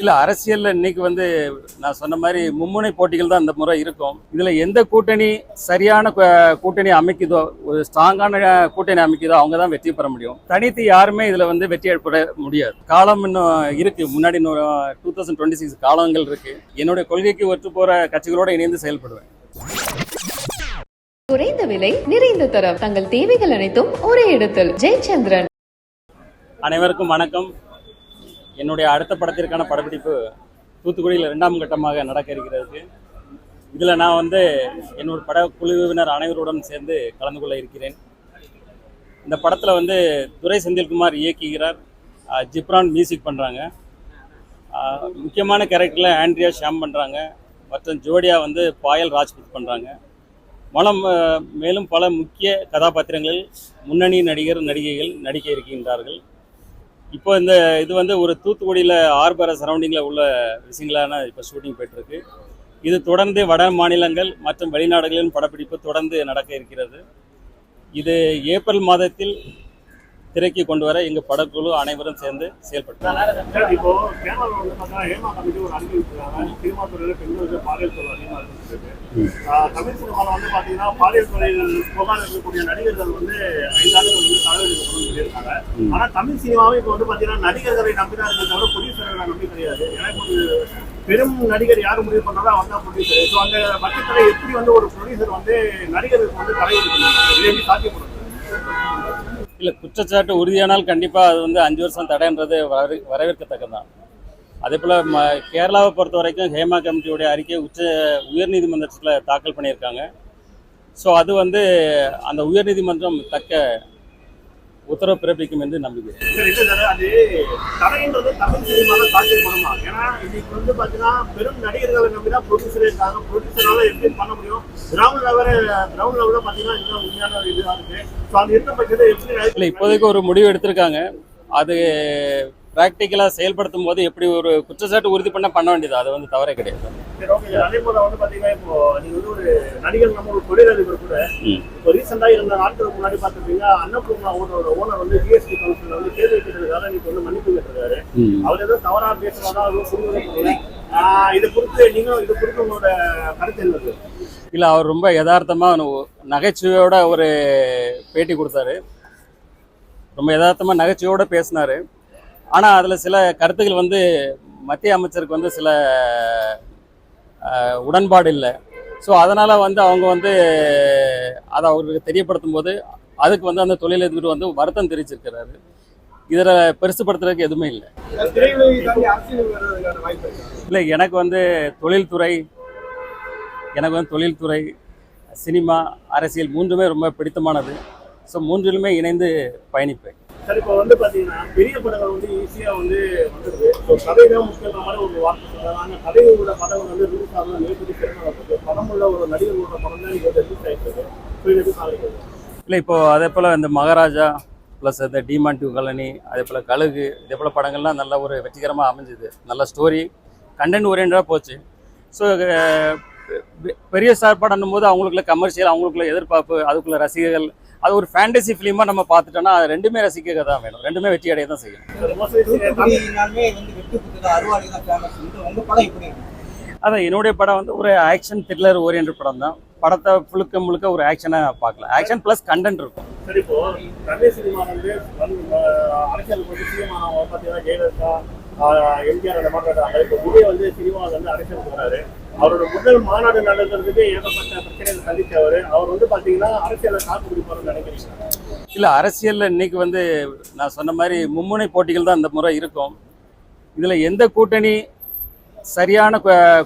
இல்ல அரசியல்ல இன்னைக்கு வந்து நான் சொன்ன மாதிரி மும்முனை போட்டிகள் தான் இந்த முறை இருக்கும். இதுல எந்த கூட்டணி சரியான கூட்டணி அமைக்குதோ ஒரு ஸ்ட்ராங்கான கூட்டணி அமைக்குதோ அவங்க தான் வெற்றி பெற முடியும். தனித்து யாருமே இதுல வந்து வெற்றி ஏற்பட முடியாது. காலம் இன்னும் இருக்கு. முன்னாடி டூ தௌசண்ட் டுவெண்ட்டி சிக்ஸ் காலங்கள் இருக்கு. என்னுடைய கொள்கைக்கு ஒற்று போற கட்சிகளோட இணைந்து செயல்படுவேன். குறைந்த விலை நிறைந்த தரம். தங்கள் தேவைகள் அனைத்தும் ஒரே இடத்தில். ஜெயச்சந்திரன். அனைவருக்கும் வணக்கம். என்னுடைய அடுத்த படத்திற்கான படப்பிடிப்பு தூத்துக்குடியில் இரண்டாம் கட்டமாக நடக்க இருக்கிறது. இதில் நான் வந்து என்னோட படக்குழுவினர் அனைவருடன் சேர்ந்து கலந்து கொள்ள இருக்கிறேன். இந்த படத்தில் வந்து துரை செந்தில்குமார் இயக்குகிறார். ஜிப்ரான் மியூசிக் பண்ணுறாங்க முக்கியமான கேரக்டரில் ஆண்ட்ரியா ஷாம் பண்ணுறாங்க மற்றும் ஜோடியா வந்து பாயல் ராஜ்புத் பண்ணுறாங்க மலம் மேலும் பல முக்கிய கதாபாத்திரங்களில் முன்னணி நடிகர் நடிகைகள் நடிக்க இருக்கின்றார்கள். இப்போ இந்த இது வந்து ஒரு தூத்துக்குடியில் ஆர்பர சரௌண்டிங்கில் உள்ள விஷயங்களான இப்போ ஷூட்டிங் போயிட்டுருக்கு. இது தொடர்ந்து வட மாநிலங்கள் மற்றும் வெளிநாடுகளின் படப்பிடிப்பு தொடர்ந்து நடக்க இருக்கிறது. இது ஏப்ரல் மாதத்தில் திரைக்கு கொண்டு வர எங்கள் படக்குழு அனைவரும் சேர்ந்து செயல்பட்டு சார், இப்போ கேரளால வந்து பார்த்தா ஹேமா கமிட்டி ஒரு அறிக்கை விட்டுருக்காங்க சினிமா துறையில பெண்களுக்கு பாலியல் தொழில் அதிகமாக இருக்குது ஆஹ் தமிழ் சினிமாவில் வந்து பார்த்தீங்கன்னா பாலியல் துறையில் புகார் இருக்கக்கூடிய நடிகர்கள் வந்து ஐந்தாண்டுகள் வந்து தலைவர்கள் சொல்லியிருக்காங்க. ஆனா தமிழ் சினிமாவே இப்போ வந்து பார்த்தீங்கன்னா நடிகர்களை நம்பி தான் இருக்க தவிர ப்ரொடியூசர்களை நம்பி கிடையாது. ஏன்னா இப்போ ஒரு பெரும் நடிகர் யார் முடிவு பண்ணாலும் அவன் தான் ப்ரொடியூசர் ஸோ அந்த பட்சத்தில் எப்படி வந்து ஒரு ப்ரொடியூசர் வந்து நடிகருக்கு வந்து எப்படி சாத்தியப்படுது இல்லை குற்றச்சாட்டு உறுதியானால் கண்டிப்பாக அது வந்து அஞ்சு வருஷம் தடைன்றது வர வரவேற்கத்தக்கதான் அதே போல் ம கேரளாவை பொறுத்த வரைக்கும் ஹேமா கமிட்டியுடைய அறிக்கையை உச்ச உயர்நீதிமன்றத்தில் தாக்கல் பண்ணியிருக்காங்க. ஸோ அது வந்து அந்த உயர்நீதிமன்றம் தக்க உத்தரவு பிறப்பிக்கும் என்று நம்புகிறேன். பெரும் நடிகர்களை நம்பி தான் ப்ரொடியூசர் இருக்காங்க. ப்ரொடியூசரால எப்படி பண்ண முடியும்? கிரவுண்ட் லெவலில் கிரவுண்ட் லெவலில் பார்த்தீங்கன்னா இதுதான் உண்மையான ஒரு இதுவாக இருக்கு. இப்போதைக்கு ஒரு முடிவு எடுத்திருக்காங்க. அது ப்ராக்டிக்கலாக செயல்படுத்தும் போது எப்படி ஒரு குற்றச்சாட்டு உறுதி பண்ண பண்ண வேண்டியது? அது வந்து தவறே கிடையாது. அதே போல வந்து பார்த்தீங்கன்னா இப்போ நீங்க வந்து ஒரு நடிகர் நம்ம ஒரு தொழிலதிபர் கூட. இப்போ ரீசெண்டாக இருந்த நாட்களுக்கு முன்னாடி பார்த்துருப்பீங்க அன்னபூர்ணா ஓனரோட ஓனர் வந்து ஜிஎஸ்டி கவுன்சில் வந்து கேள்வி கேட்டதுக்காக நீங்க வந்து மன்னிப்பு கேட்டிருக்காரு. அவர் ஏதோ தவறா பேசுறதா புரிந்து பண்ணல இது குறித்து நீங்களும் இது குறித்து உங்களோட கருத்து என்னது? இல்லை அவர் ரொம்ப யதார்த்தமாக நகைச்சுவையோட ஒரு பேட்டி கொடுத்தாரு. ரொம்ப யதார்த்தமாக நகைச்சுவையோட பேசினார். ஆனால் அதில் சில கருத்துக்கள் வந்து மத்திய அமைச்சருக்கு வந்து சில உடன்பாடு இல்லை. ஸோ அதனால் வந்து அவங்க வந்து அதை அவருக்கு தெரியப்படுத்தும் போது அதுக்கு வந்து அந்த தொழிலதிபர் வந்து வருத்தம் தெரிவிச்சிருக்கிறாரு. இதில் பெருசுப்படுத்துறதுக்கு எதுவுமே இல்லை. இல்லை எனக்கு வந்து தொழில்துறை எனக்கு வந்து தொழில்துறை சினிமா அரசியல் மூன்றுமே ரொம்ப பிடித்தமானது. ஸோ மூன்றிலுமே இணைந்து பயணிப்பேன். சார் இப்போ வந்து பார்த்தீங்கன்னா பெரிய படங்கள் வந்து ஈஸியாக வந்து வந்துருக்கு ஸோ கதை தான் முக்கியமான மாதிரி ஒரு வார்த்தை சொல்றாங்க. ஆனால் கதையோட படம் வந்து ரிலீஸ் ஆகலாம் நேற்று சிறப்பாக படம் உள்ள ஒரு நடிகர்களோட படம் தான் நீங்கள் ரிலீஸ் ஆகிருக்கு ஸோ இது சாதிக்கிறது இல்லை இப்போது அதே போல் இந்த மகாராஜா ப்ளஸ் இந்த டிமான் டியூ கலனி அதே போல் கழுகு இதே போல் படங்கள்லாம் நல்ல ஒரு வெற்றிகரமாக அமைஞ்சுது. நல்ல ஸ்டோரி கண்டென்ட் ஓரியண்டாக போச்சு. ஸோ பெரிய ஸ்டார் படம்னும் போது அவங்களுக்குள்ள கமர்ஷியல் அவங்களுக்குள்ள எதிர்பார்ப்பு அதுக்குள்ள ரசிகர்கள் அது ஒரு ஃபேண்டசி ஃபிலிமா நம்ம பார்த்துட்டோம்னா அது ரெண்டுமே ரசிக்க தான் வேணும். ரெண்டுமே வெற்றி அடைய தான் செய்யும். அதான் என்னுடைய படம் வந்து ஒரு ஆக்ஷன் த்ரில்லர் ஓரியன்ட் படம் தான். படத்தை முழுக்க முழுக்க ஒரு ஆக்ஷனாக பார்க்கலாம் ஆக்ஷன் ப்ளஸ் கண்டென்ட் இருக்கும். சரி இப்போ தமிழ் சினிமா வந்து அரசியல் ஆஹ், பார்த்தீங்கன்னா ஜெயலலிதா எம்ஜிஆர் அந்த மாதிரி இப்போ உடைய வந்து சினிமா வந்து அரசியல் போறாரு அவரோட முதல் மாநாடு நடந்ததுக்கு ஏகப்பட்ட பிரச்சனைகள் சந்தித்தவர். அவர் வந்து பார்த்தீங்கன்னா அரசியலை தாக்கு பிடிப்பாருன்னு நினைக்கிறீங்க இல்லை அரசியலில் இன்னைக்கு வந்து நான் சொன்ன மாதிரி மும்முனை போட்டிகள் தான் இந்த முறை இருக்கும். இதில் எந்த கூட்டணி சரியான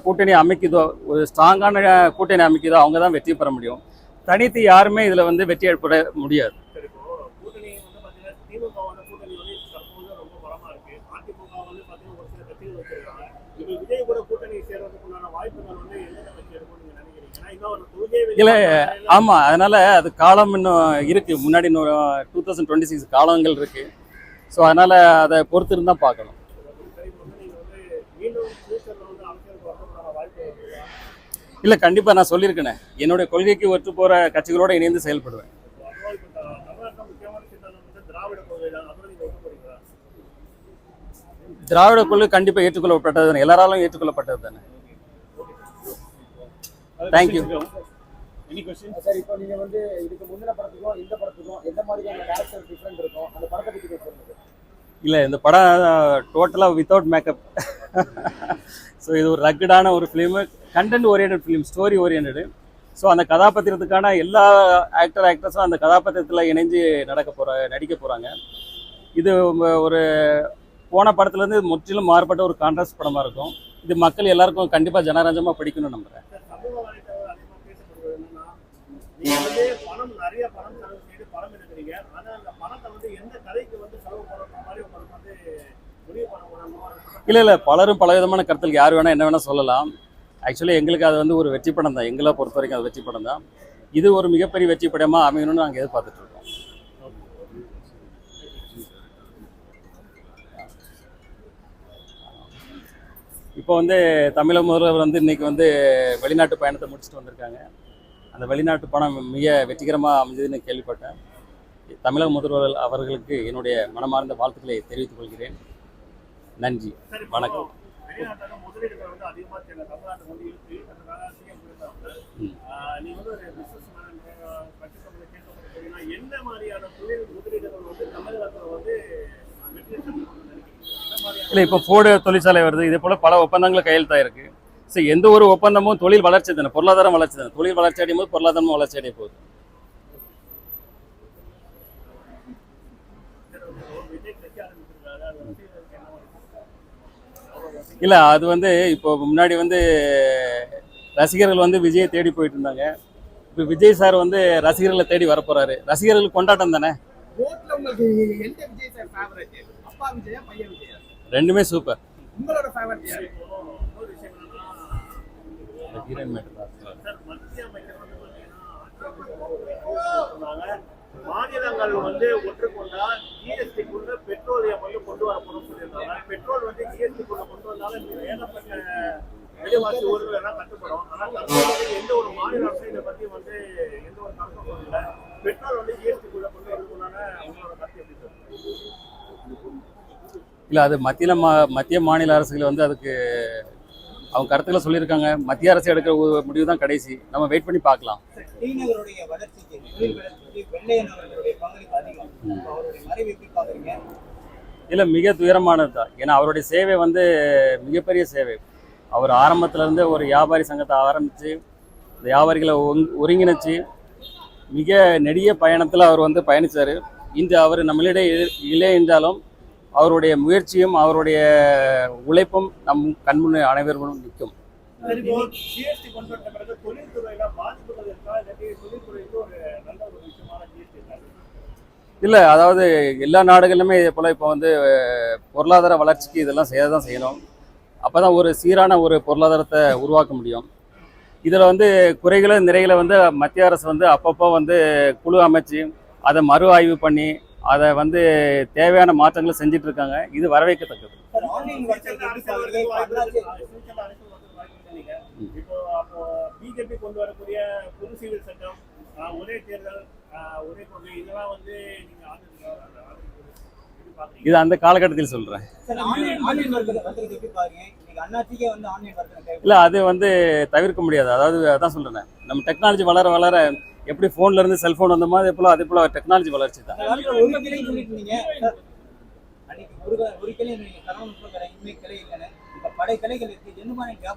கூட்டணி அமைக்குதோ ஒரு ஸ்ட்ராங்கான கூட்டணி அமைக்குதோ அவங்க தான் வெற்றி பெற முடியும். தனித்து யாருமே இதில் வந்து வெற்றி ஏற்பட முடியாது சரி இப்போ கூட்டணி வந்து பார்த்தீங்கன்னா திமுகவோட கூட்டணி வந்து தற்போது ரொம்ப பலமா இருக்கு. அதிமுக வந்து ஒரு சில கட்சிகள் வச்சிருக்காங்க. இப்போ விஜய் கூட கூட்டணி சேர்றதுக்குண்டான வாய்ப்புகள் வந்து கட்சி இருக்கும்னு நீங்க நினைக்கிறீங்க? இல்லை. ஆமாம் அதனால் அது காலம் இன்னும் இருக்குது முன்னாடி இன்னும் டூ தௌசண்ட் டுவெண்ட்டி சிக்ஸ் காலங்கள் இருக்குது ஸோ அதனால் அதை பொறுத்து இருந்தால் பார்க்கணும். இல்லை கண்டிப்பாக நான் சொல்லியிருக்கேனே. என்னுடைய கொள்கைக்கு ஒற்று போகிற கட்சிகளோடு இணைந்து செயல்படுவேன் அதுவும் இப்போ தமிழ்நாட்டில் முக்கியமான சித்தாந்தம் வந்து திராவிட கொள்கை கண்டிப்பாக ஏற்றுக்கொள்ளப்பட்டது தானே? எல்லாராலும் ஏற்றுக்கொள்ளப்பட்டது தானே? தேங்க்யூ எனி கொஸ்டின் சார் இப்போ நீங்க வந்து இதுக்கு முந்தின படத்துக்கும் இந்த படத்துக்கும் எந்த மாதிரியான கேரக்டர் டிஃப்ரெண்ட் இருக்கும்? அந்த படத்தை பத்தி பேசுறது இல்லை இந்த படம் டோட்டலாக வித்தவுட் மேக்கப் ஸோ இது ஒரு ரக்கடான ஒரு film content orient film story orient so அந்த கதாபாத்திரத்துக்கான எல்லா ஆக்டர் ஆக்ட்ரஸும் அந்த கதாபாத்திரத்தில் இணைஞ்சு நடக்க போகிற நடிக்க போகிறாங்க இது ஒரு போன படத்துலேருந்து முற்றிலும் மாறுபட்ட ஒரு கான்ட்ராஸ்ட் படமாக இருக்கும். இது மக்கள் எல்லாருக்கும் கண்டிப்பாக ஜனரஞ்சமாக பிடிக்கணும்னு நம்புகிறேன் இல்லை இல்லை பலரும் பல விதமான கருத்தில் யார் வேணால் என்ன வேணால் சொல்லலாம். ஆக்சுவலி எங்களுக்கு அது வந்து ஒரு வெற்றி படம் தான் எங்களை பொறுத்த வரைக்கும் அது வெற்றி படம் தான் இது ஒரு மிகப்பெரிய வெற்றி படமாக அமையணும்னு நாங்கள் எதிர்பார்த்துட்டு இப்போ வந்து தமிழக முதல்வர் வந்து இன்னைக்கு வந்து வெளிநாட்டு பயணத்தை முடிச்சுட்டு வந்திருக்காங்க. அந்த வெளிநாட்டு பணம் மிக வெற்றிகரமாக அமைஞ்சதுன்னு கேள்விப்பட்டேன். தமிழக முதல்வர் அவர்களுக்கு என்னுடைய மனமார்ந்த வாழ்த்துக்களை தெரிவித்துக் கொள்கிறேன். நன்றி. வணக்கம். என்ன மாதிரியான தொழில் முதலீடுகள் வந்து தமிழகத்தில் வந்து வெற்றி பெறணும்னு நினைக்கிறீங்க என்ன மாதிரியான இல்லை இப்போ ஃபோர்டு தொழிற்சாலை வருது. இதே போல் பல ஒப்பந்தங்கள் கையெழுத்தாயிருக்கு. சரி எந்த ஒரு ஒப்பந்தமும் தொழில் வளர்ச்சி தானே பொருளாதாரம் வளர்ச்சி தானே. தொழில் வளர்ச்சி அடையும் போது பொருளாதாரமும் வளர்ச்சி அடைய போகுது. அது இல்லை அது வந்து இப்போ முன்னாடி வந்து ரசிகர்கள் வந்து விஜயை தேடி போயிட்டு இருந்தாங்க. இப்போ விஜய் சார் வந்து ரசிகர்களை தேடி வரப்போறாரு ரசிகர்களுக்கு கொண்டாட்டம் தானே? ரெண்டுமே சூப்பர் உங்களோட ஃபேவரட் யார்? பாத்தீங்கன்னா சொன்னாங்க மாநிலங்கள் வந்து ஒற்றுக்கொண்டா ஜிஎஸ்டிக்குள்ள பெட்ரோலியம் வந்து கொண்டு வரப்படும் சொல்லியிருந்தாங்க பெட்ரோல் வந்து ஜிஎஸ்டிக்குள்ள கொண்டு வந்தாலும் ஏகப்பட்ட விலைவாசி எல்லாம் கட்டுப்படும். ஆனால் எந்த ஒரு மாநில அரசும் இதை பத்தி வந்து எந்த ஒரு கணக்கும் சொல்லல பெட்ரோல் வந்து ஜிஎஸ்டிக்குள்ள கொண்டு வரதுக்குள்ளான உங்களோட கருத்து எப்படி சார் இல்லை அது மத்தியில் மா மத்திய மாநில அரசுகள் வந்து அதுக்கு அவங்க கருத்துக்களை சொல்லியிருக்காங்க. மத்திய அரசு எடுக்கிற ஒரு முடிவு தான் கடைசி. நம்ம வெயிட் பண்ணி பார்க்கலாம். இல்லை மிக துயரமானது தான் ஏன்னா அவருடைய சேவை வந்து மிகப்பெரிய சேவை. அவர் ஆரம்பத்துல இருந்தே ஒரு வியாபாரி சங்கத்தை ஆரம்பித்து வியாபாரிகளை ஒருங்- ஒருங்கிணைச்சு மிக நெடிய பயணத்தில் அவர் வந்து பயணித்தார் இன்று அவர் நம்மளிடையே இல்லை என்றாலும் அவருடைய முயற்சியும் அவருடைய உழைப்பும் நம் கண்முன் அனைவரும் நிற்கும். இல்லை அதாவது எல்லா நாடுகளிலுமே இதே போல் இப்போ வந்து பொருளாதார வளர்ச்சிக்கு இதெல்லாம் செய்ய தான் செய்யணும். அப்போ தான் ஒரு சீரான ஒரு பொருளாதாரத்தை உருவாக்க முடியும். இதில் வந்து குறைகளை நிறைகளை வந்து மத்திய அரசு வந்து அப்பப்போ வந்து குழு அமைச்சு அதை மறு ஆய்வு பண்ணி அதை வந்து தேவையான மாற்றங்களை செஞ்சுட்டு இருக்காங்க இது வரவேற்கத்தக்கது. பிஜேபி கொண்டு வரக்கூடிய பொது சிவில் சட்டம் ஒரே தேர்தல் ஒரே கொள்கை இதெல்லாம் வந்து இது அந்த காலகட்டத்தில் தேவை இல்லை அது வந்து தவிர்க்க முடியாது. அதாவது அதான் சொல்கிறேன் நம்ம டெக்னாலஜி வளர வளர எப்படி ஃபோன்ல இருந்து செல்ஃபோன் வந்த மாதிரி போல் அதே போல் டெக்னாலஜி வளர்ச்சி தான்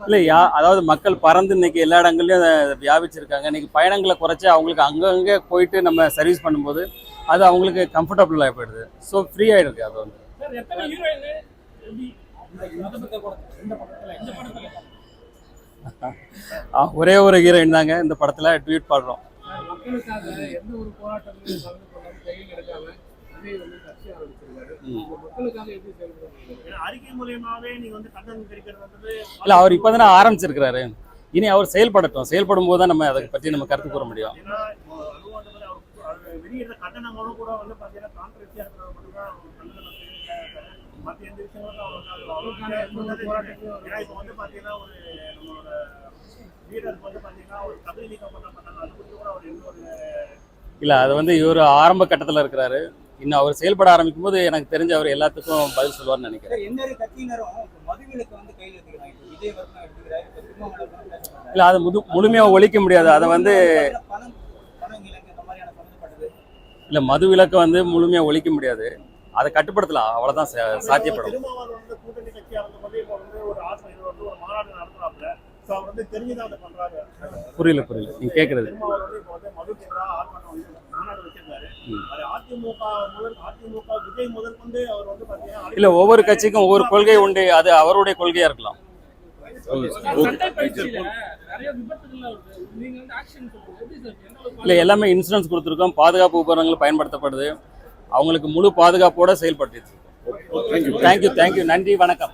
இல்லை யா அதாவது மக்கள் பறந்து இன்னைக்கு எல்லா இடங்கள்லையும் அதை வியாபிச்சிருக்காங்க. இன்னைக்கு பயணங்களை குறைச்சி அவங்களுக்கு அங்கங்கே போயிட்டு நம்ம சர்வீஸ் பண்ணும்போது அது அவங்களுக்கு கம்ஃபர்டபுளாக போயிடுது. ஸோ ஃப்ரீ ஆகிடுது அது வந்து. சார் எத்தனை ஹீரோயின் ஆ, ஒரே ஒரு ஹீரோயின் தாங்க இந்த படத்தில். ட்வீட் பாடுறோம். மக்களுக்காக எந்த ஒரு போராட்டத்திலும் கலந்து கொள்ளாம கையில் எடுக்காம இல்லை அவர் இப்போ தானே ஆரம்பிச்சிருக்கிறாரு. இனி அவர் செயல்படட்டும். செயல்படும் போது தான் நம்ம அதை பற்றி நம்ம கருத்து கூற முடியும். மற்ற எந்த விஷயங்களும் அவருக்கான. ஏன்னா இப்போ வந்து ஒரு நம்மளோட இல்லை அது வந்து இவர் ஆரம்ப கட்டத்தில் இருக்கிறாரு. இன்னும் அவர் செயல்பட ஆரம்பிக்கும் போது எனக்கு தெரிஞ்ச அவர் எல்லாத்துக்கும் பதில் சொல்லுவார்னு நினைக்கிறேன். இல்லை அதை முது முழுமையாக ஒழிக்க முடியாது. அதை வந்து இல்லை மது விலக்கை வந்து முழுமையாக ஒழிக்க முடியாது. அதை கட்டுப்படுத்தலாம். அவ்வளோதான் சாத்தியப்படும். கொண்டு அவர் வந்து பாத்தீங்கன்னா இல்லை ஒவ்வொரு கட்சிக்கும் ஒவ்வொரு கொள்கை உண்டு. அது அவருடைய கொள்கையாக இருக்கலாம். இல்லை எல்லாமே இன்சூரன்ஸ் கொடுத்துருக்கோம். பாதுகாப்பு உபகரணங்கள் பயன்படுத்தப்படுது. அவங்களுக்கு முழு பாதுகாப்போட செயல்பட்டு தேங்க்யூ தேங்க்யூ நன்றி வணக்கம்.